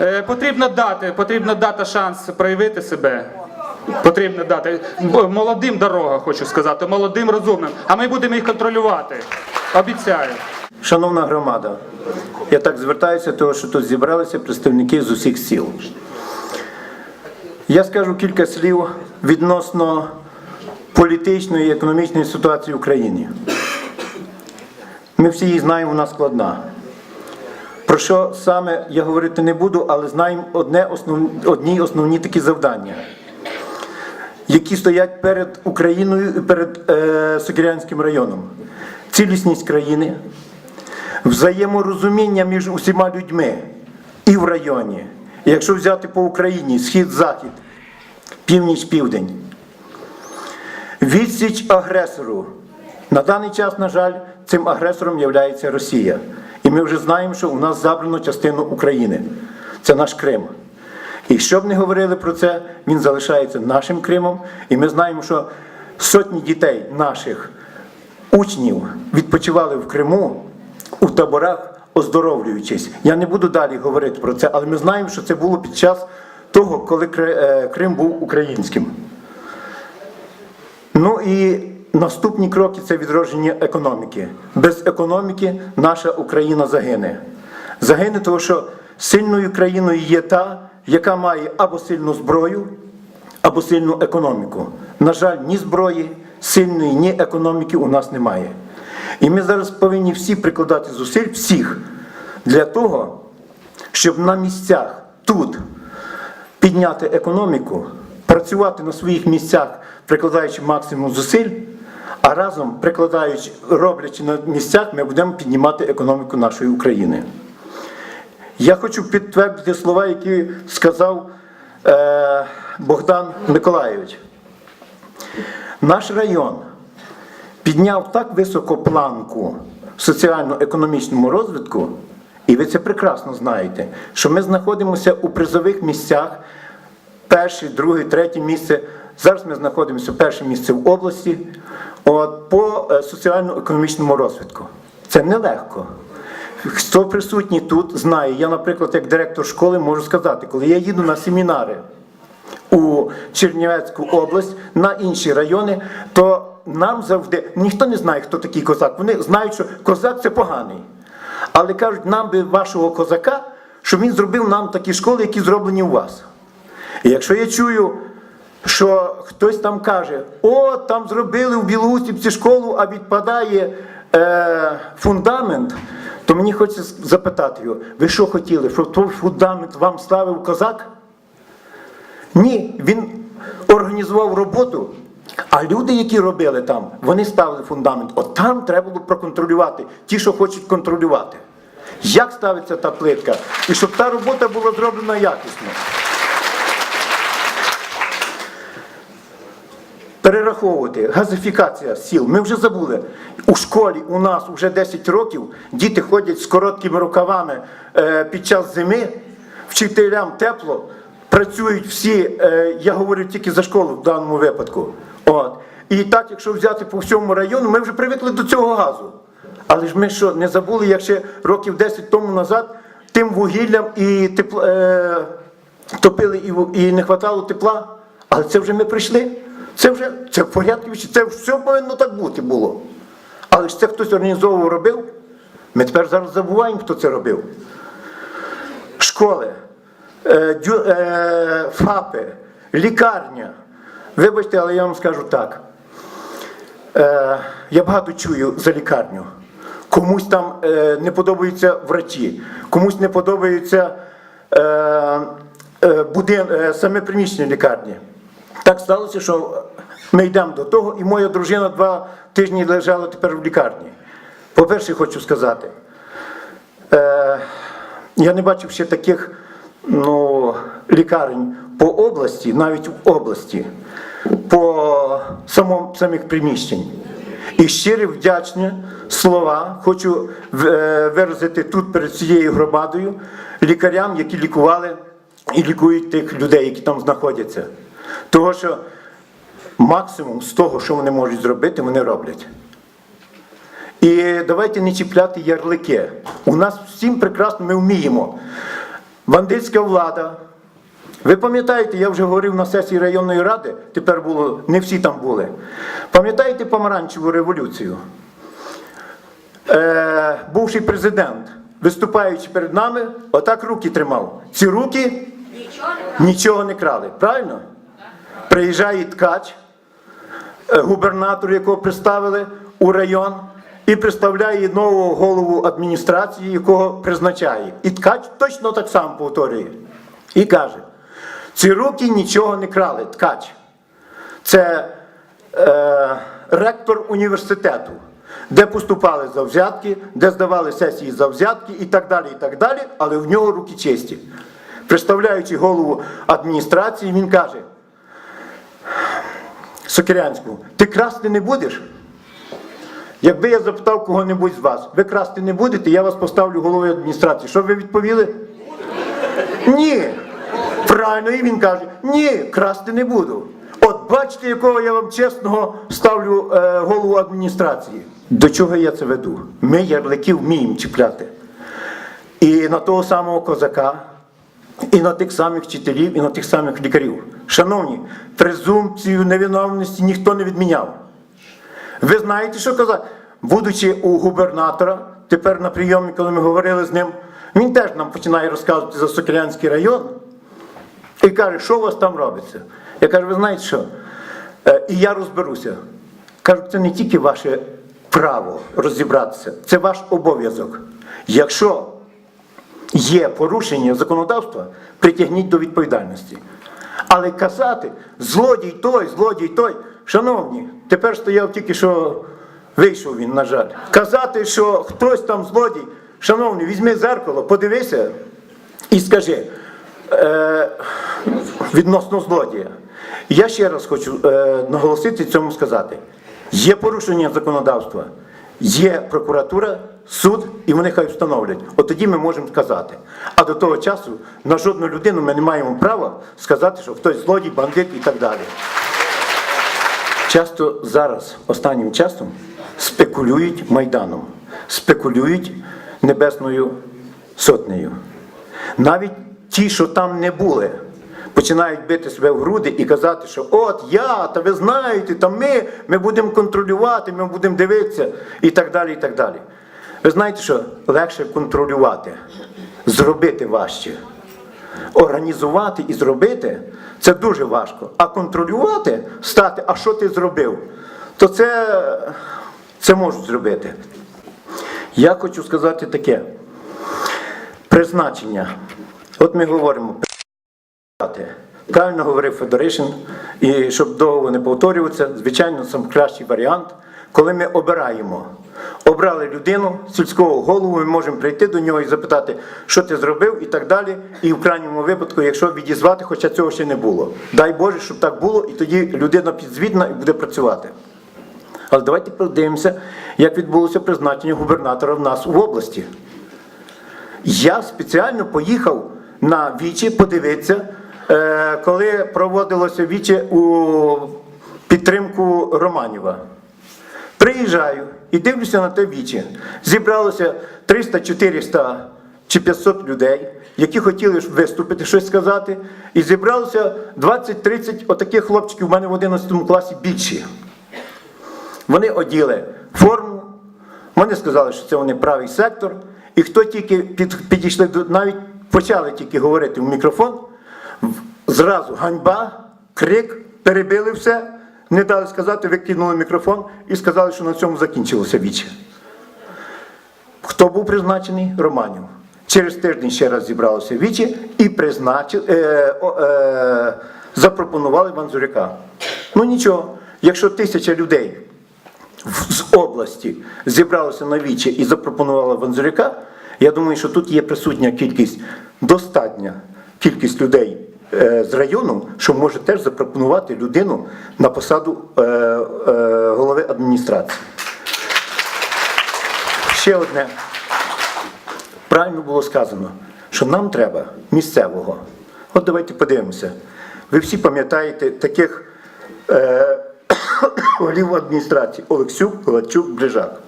Е, Потрібно дати, потрібно дати шанс проявити себе. Потрібно дати молодим дорога, хочу сказати, молодим розумним. А ми будемо їх контролювати. Обіцяю. Шановна громада, я так звертаюся, тому що тут зібралися представники з усіх сіл. Я скажу кілька слів відносно політичної і економічної ситуації в Україні. Ми всі її знаємо, вона складна. Про що саме я говорити не буду, але знаємо одне основ... одні основні такі завдання, які стоять перед Україною і перед е, Сокирянським районом. Цілісність країни, взаєморозуміння між усіма людьми і в районі. Якщо взяти по Україні схід-захід, північ-південь. Відсіч агресору. На даний час, на жаль, цим агресором є Росія. І ми вже знаємо, що у нас забрано частину України. Це наш Крим. І що б не говорили про це, він залишається нашим Кримом. І ми знаємо, що сотні дітей наших учнів відпочивали в Криму у таборах, оздоровлюючись. Я не буду далі говорити про це, але ми знаємо, що це було під час того, коли е, Крим був українським. Ну і наступні кроки це відродження економіки. Без економіки наша Україна загине. Загине, тому що сильною країною є та, яка має або сильну зброю, або сильну економіку. На жаль, ні зброї сильної, ні економіки у нас немає. І ми зараз повинні всі прикладати зусиль, всіх, для того, щоб на місцях тут підняти економіку, працювати на своїх місцях, прикладаючи максимум зусиль, а разом прикладаючи, роблячи на місцях, ми будемо піднімати економіку нашої України. Я хочу підтвердити слова, які сказав е, Богдан Миколайович. Наш район підняв так високо планку соціально-економічному розвитку, і ви це прекрасно знаєте, що ми знаходимося у призових місцях, перше, друге, третє місце. Зараз ми знаходимося перше місце в області от, по е, соціально-економічному розвитку. Це нелегко. Хто присутній тут, знає. Я, наприклад, як директор школи можу сказати, коли я їду на семінари у Чернівецьку область, на інші райони, то нам завжди ніхто не знає, хто такий козак. Вони знають, що козак це поганий. Але кажуть, нам би вашого козака, щоб він зробив нам такі школи, які зроблені у вас. І якщо я чую, що хтось там каже, о, там зробили в Білоусівці школу, а відпадає е, фундамент, то мені хочеться запитати його, ви що хотіли, щоб той фундамент вам ставив козак? Ні, він організував роботу, а люди, які робили там, вони ставили фундамент. От там треба було проконтролювати ті, що хочуть контролювати. Як ставиться та плитка? І щоб та робота була зроблена якісно. Перераховувати, газифікація сіл. Ми вже забули. У школі у нас вже 10 років діти ходять з короткими рукавами е, під час зими, вчителям тепло, працюють всі, е, я говорю тільки за школу в даному випадку. От. І так, якщо взяти по всьому району, ми вже привикли до цього газу. Але ж ми що, не забули, як ще років 10 тому назад тим вугіллям і тепло, е, топили і, і не вистачало тепла. Але це вже ми прийшли. Це вже це в порядку, це все повинно так бути було. Але ж це хтось організовував робив. Ми тепер зараз забуваємо, хто це робив. Школи, е, дю, е, ФАПи, лікарня. Вибачте, але я вам скажу так. Е, я багато чую за лікарню. Комусь там е, не подобаються врачі, комусь не подобаються е, е, будин, е, саме приміщення лікарні. Так сталося, що ми йдемо до того, і моя дружина два тижні лежала тепер в лікарні. По-перше, хочу сказати, е, я не бачив ще таких ну, лікарень по області, навіть в області, по самому, самих приміщень. І щирі вдячні слова хочу е, виразити тут перед цією громадою лікарям, які лікували і лікують тих людей, які там знаходяться. Того, що максимум з того, що вони можуть зробити, вони роблять. І давайте не чіпляти ярлики. У нас всім прекрасно ми вміємо. бандитська влада. Ви пам'ятаєте, я вже говорив на сесії районної ради, тепер було, не всі там були. Пам'ятаєте помаранчеву революцію? Е, бувший президент, виступаючи перед нами, отак руки тримав. Ці руки нічого не крали, правильно? Приїжджає ткач, е, губернатор, якого представили у район, і представляє нового голову адміністрації, якого призначає. І ткач точно так само повторює. І каже: ці руки нічого не крали, ткач. Це е, ректор університету, де поступали за взятки, де здавали сесії за взятки і так далі, і так далі, але в нього руки чисті. Представляючи голову адміністрації, він каже: Сокирянську, ти красти не будеш? Якби я запитав кого-небудь з вас, ви красти не будете, я вас поставлю головою адміністрації. Що ви відповіли? Ні. Правильно, і він каже: ні, красти не буду. От бачите, якого я вам чесного ставлю е, голову адміністрації. До чого я це веду? Ми ярликів вміємо чіпляти. І на того самого козака, і на тих самих вчителів, і на тих самих лікарів. Шановні, презумпцію невиновності ніхто не відміняв. Ви знаєте, що казати? Будучи у губернатора, тепер на прийомі, коли ми говорили з ним, він теж нам починає розказувати за Сокирянський район і каже, що у вас там робиться. Я кажу, ви знаєте що? Е, І я розберуся. Кажу, це не тільки ваше право розібратися, це ваш обов'язок. Якщо є порушення законодавства, притягніть до відповідальності. Але казати, злодій той, злодій той, шановні, тепер стояв тільки що вийшов він, на жаль. Казати, що хтось там злодій, шановний, візьми зеркало, подивися і скажи е, відносно злодія. Я ще раз хочу е, наголосити цьому сказати. Є порушення законодавства, є прокуратура, суд, і вони хай встановлять. От тоді ми можемо сказати. А до того часу на жодну людину ми не маємо права сказати, що хтось злодій, бандит і так далі. Часто зараз, останнім часом, спекулюють Майданом, спекулюють Небесною Сотнею. Навіть ті, що там не були, починають бити себе в груди і казати, що от я, та ви знаєте, та ми, ми будемо контролювати, ми будемо дивитися і так далі. і так далі. Ви знаєте, що легше контролювати, зробити важче. Організувати і зробити це дуже важко. А контролювати, стати, а що ти зробив, то це, це можуть зробити. Я хочу сказати таке. Призначення. От ми говоримо. Правильно говорив Федоришин, і щоб довго не повторюватися, звичайно, сам кращий варіант, коли ми обираємо. Обрали людину, сільського голову, ми можемо прийти до нього і запитати, що ти зробив, і так далі. І в крайньому випадку, якщо відізвати, хоча цього ще не було. Дай Боже, щоб так було, і тоді людина підзвітна і буде працювати. Але давайте подивимося, як відбулося призначення губернатора в нас в області. Я спеціально поїхав на Вічі подивитися, е, коли проводилося Віче у підтримку Романєва. Приїжджаю і дивлюся на те Віче. Зібралося 300, 400 чи 500 людей, які хотіли виступити, щось сказати. І зібралося 20-30 отаких хлопчиків у мене в 11 класі більші. Вони оділи форму, вони сказали, що це вони правий сектор. І хто тільки під, підійшли навіть почали тільки говорити в мікрофон, зразу ганьба, крик, перебили все, не дали сказати, викинули мікрофон і сказали, що на цьому закінчилося віче. Хто був призначений? Романів. Через тиждень ще раз зібралося віче і призначили, е, е, запропонували Ванзуряка. Ну нічого, якщо тисяча людей з області зібралося на віче і запропонували Ванзуряка, я думаю, що тут є присутня кількість, достатня кількість людей з району, що може теж запропонувати людину на посаду е, е, голови адміністрації. Ще одне. Правильно було сказано, що нам треба місцевого. От давайте подивимося. Ви всі пам'ятаєте таких е, голів адміністрації Олексюк, Гладчук, Брижак.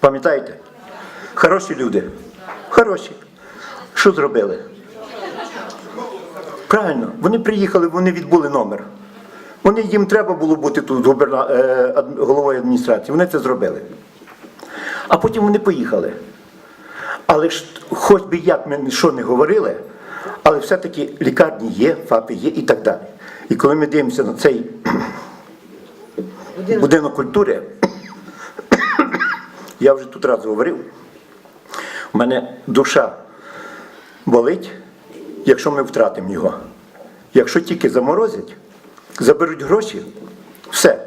Пам'ятаєте? Хороші люди. Хороші. Що зробили? Правильно, вони приїхали, вони відбули номер. Вони їм треба було бути тут губерна... е, головою адміністрації. Вони це зробили. А потім вони поїхали. Але ж хоч би як ми що не говорили, але все-таки лікарні є, ФАПи є і так далі. І коли ми дивимося на цей будинок культури, я вже тут раз говорив, у мене душа болить, якщо ми втратимо його. Якщо тільки заморозять, заберуть гроші, все,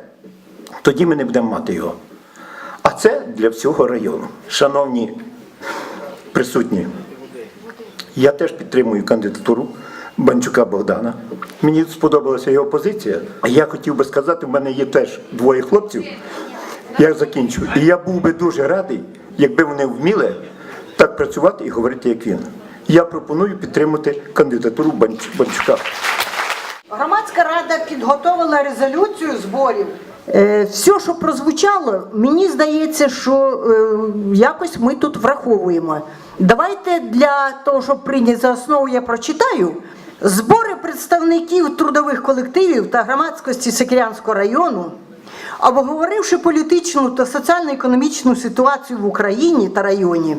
тоді ми не будемо мати його. А це для всього району. Шановні присутні, я теж підтримую кандидатуру Банчука Богдана. Мені сподобалася його позиція. А я хотів би сказати, в мене є теж двоє хлопців. Я закінчу. І я був би дуже радий, якби вони вміли так працювати і говорити, як він. Я пропоную підтримати кандидатуру Банчука. Громадська рада підготовила резолюцію зборів. Е, все, що прозвучало, мені здається, що е, якось ми тут враховуємо. Давайте для того, щоб прийняти за основу, я прочитаю. Збори представників трудових колективів та громадськості Секірянського району, обговоривши політичну та соціально-економічну ситуацію в Україні та районі,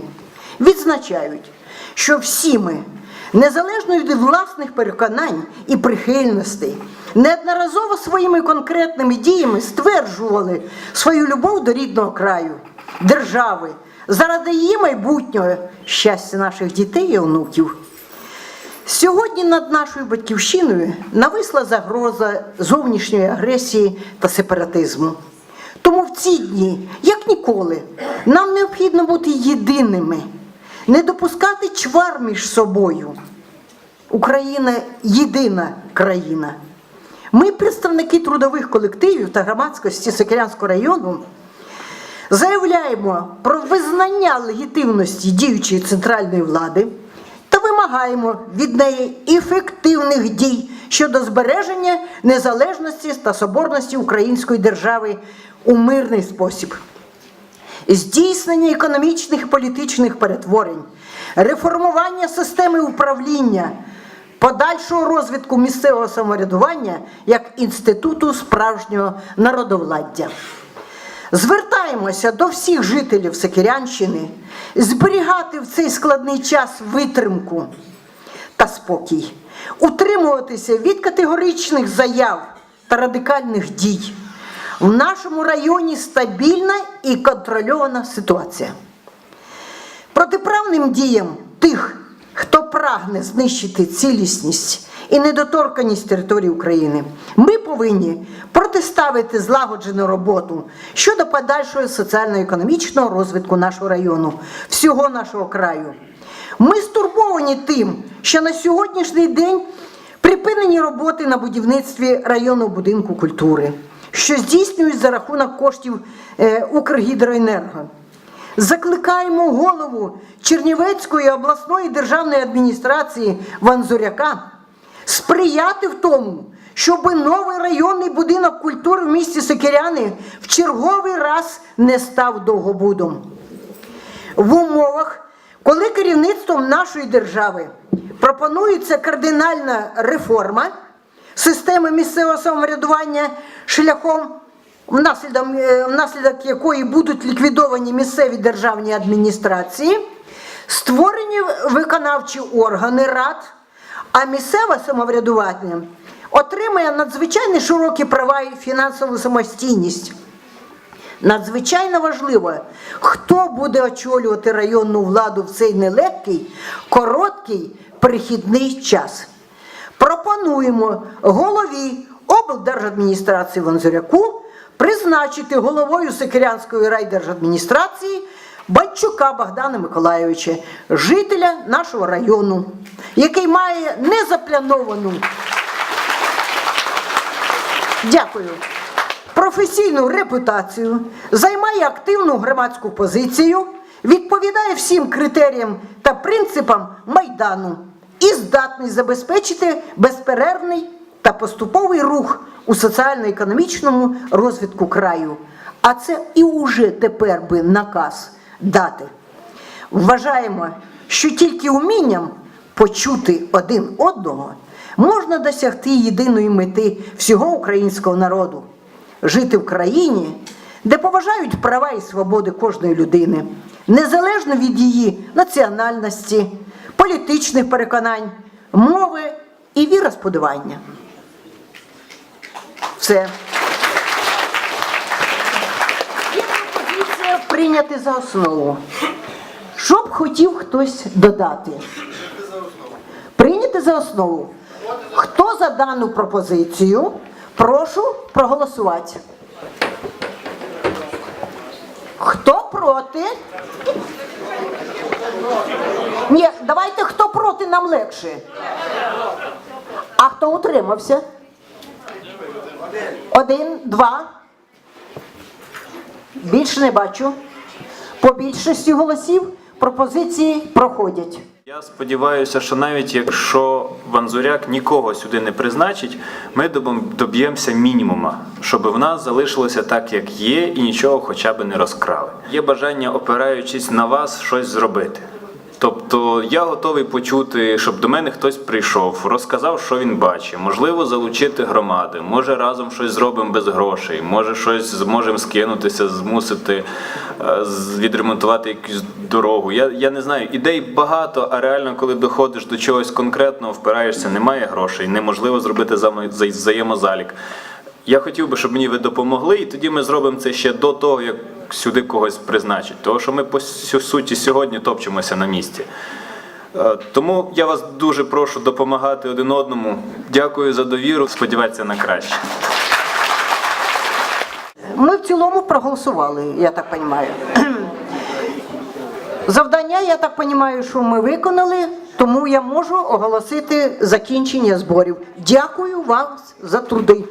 відзначають, що всі ми, незалежно від власних переконань і прихильностей, неодноразово своїми конкретними діями стверджували свою любов до рідного краю, держави, заради її майбутнього щастя наших дітей і онуків. Сьогодні над нашою батьківщиною нависла загроза зовнішньої агресії та сепаратизму. Тому в ці дні, як ніколи, нам необхідно бути єдиними, не допускати чвар між собою. Україна єдина країна. Ми, представники трудових колективів та громадськості Сокирянського району, заявляємо про визнання легітимності діючої центральної влади та вимагаємо від неї ефективних дій щодо збереження незалежності та соборності української держави у мирний спосіб. Здійснення економічних і політичних перетворень, реформування системи управління, подальшого розвитку місцевого самоврядування як інституту справжнього народовладдя. Звертаємося до всіх жителів Сокирянщини зберігати в цей складний час витримку та спокій, утримуватися від категоричних заяв та радикальних дій. В нашому районі стабільна і контрольована ситуація. Протиправним діям тих, хто прагне знищити цілісність і недоторканість території України, ми повинні протиставити злагоджену роботу щодо подальшого соціально-економічного розвитку нашого району, всього нашого краю. Ми стурбовані тим, що на сьогоднішній день припинені роботи на будівництві районного будинку культури, що здійснюють за рахунок коштів е, Укргідроенерго. Закликаємо голову Чернівецької обласної державної адміністрації Ванзуряка сприяти в тому, щоб новий районний будинок культури в місті Сокиряни в черговий раз не став довгобудом. В умовах, коли керівництвом нашої держави пропонується кардинальна реформа системи місцевого самоврядування шляхом внаслідок, е, внаслідок якої будуть ліквідовані місцеві державні адміністрації, створені виконавчі органи рад, а місцеве самоврядування отримає надзвичайно широкі права і фінансову самостійність. Надзвичайно важливо, хто буде очолювати районну владу в цей нелегкий, короткий перехідний час. Пропонуємо голові облдержадміністрації Вонзуряку призначити головою Сокирянської райдержадміністрації Банчука Богдана Миколайовича, жителя нашого району, який має незаплановану Дякую. Професійну репутацію, займає активну громадську позицію, відповідає всім критеріям та принципам Майдану і здатний забезпечити безперервний та поступовий рух у соціально-економічному розвитку краю. А це і уже тепер би наказ дати. Вважаємо, що тільки умінням почути один одного можна досягти єдиної мети всього українського народу жити в країні, де поважають права і свободи кожної людини, незалежно від її національності, політичних переконань, мови і віросподівання. Все. Є пропозиція прийняти за основу. Що б хотів хтось додати? Прийняти за основу. Хто за дану пропозицію? Прошу проголосувати. Хто проти? Ні, давайте хто проти нам легше. А хто утримався? Один, два. Більше не бачу. По більшості голосів пропозиції проходять. Я сподіваюся, що навіть якщо Ванзуряк нікого сюди не призначить, ми доб'ємося мінімума, щоб в нас залишилося так, як є, і нічого хоча б не розкрали. Є бажання, опираючись на вас, щось зробити. Тобто я готовий почути, щоб до мене хтось прийшов, розказав, що він бачить. Можливо, залучити громади. Може, разом щось зробимо без грошей. Може, щось зможемо скинутися, змусити е, відремонтувати якусь дорогу. Я, я не знаю, ідей багато, а реально, коли доходиш до чогось конкретного, впираєшся, немає грошей, неможливо зробити взаємо- взаємозалік. Я хотів би, щоб мені ви допомогли, і тоді ми зробимо це ще до того, як сюди когось призначать. Тому що ми по суті сьогодні топчемося на місці. Е, Тому я вас дуже прошу допомагати один одному. Дякую за довіру. Сподіватися на краще. Ми в цілому проголосували, я так розумію. Завдання, я так розумію, що ми виконали, тому я можу оголосити закінчення зборів. Дякую вам за труди.